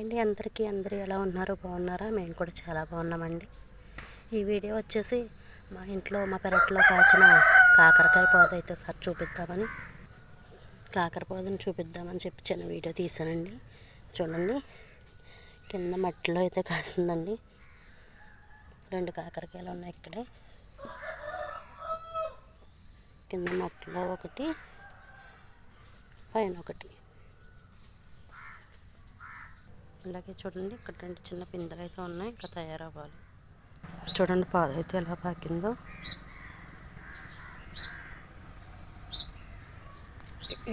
అండి. అందరికీ అందరూ ఎలా ఉన్నారు? బాగున్నారా? మేము కూడా చాలా బాగున్నామండి. ఈ వీడియో వచ్చేసి మా ఇంట్లో మా పెరట్లో కాచిన కాకరకాయ పోద అయితే ఒకసారి చూపిద్దామని కాకర పోదని చూపిద్దామని చెప్పి చిన్న వీడియో తీసానండి. చూడండి. కింద మట్టిలో అయితే కాసిందండి రెండు కాకరకాయలు ఉన్నాయి ఇక్కడే. కింద మట్టిలో ఒకటి పైన ఒకటి. ఇలాగే చూడండి ఇక్కడ రెండు చిన్న పిందెలు అయితే ఉన్నాయి ఇంకా తయారవ్వాలి. చూడండి పాలు అయితే ఎలా పాకిందో.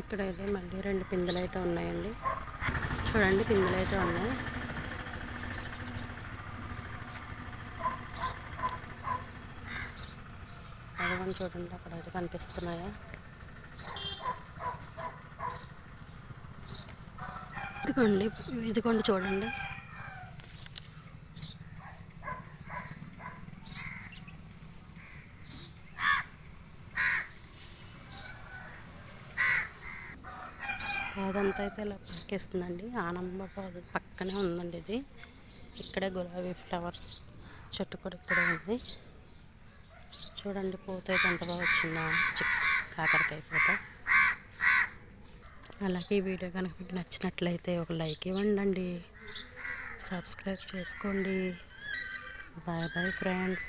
ఇక్కడ అయితే మళ్ళీ రెండు పిందెలు అయితే ఉన్నాయండి. చూడండి పిందెలు అయితే ఉన్నాయి. అదిగోండి చూడండి అక్కడ అయితే కనిపిస్తున్నాయా. ఇదిగోండి ఇదిగోండి చూడండి. పాదంతా అయితే ఇలా పక్కేస్తుందండి ఆనంద పాదు పక్కనే ఉందండి ఇది. ఇక్కడే గులాబీ ఫ్లవర్స్ చెట్టు కూడా ఇక్కడే ఉంది. చూడండి పూత అయితే ఎంత బాగా వచ్చిందో. చిక్ కాకరకాయ పూత. అలాగే ఈ వీడియో కనుక మీకు నచ్చినట్లయితే ఒక లైక్ ఇవ్వండి సబ్స్క్రైబ్ చేసుకోండి. Bye bye friends.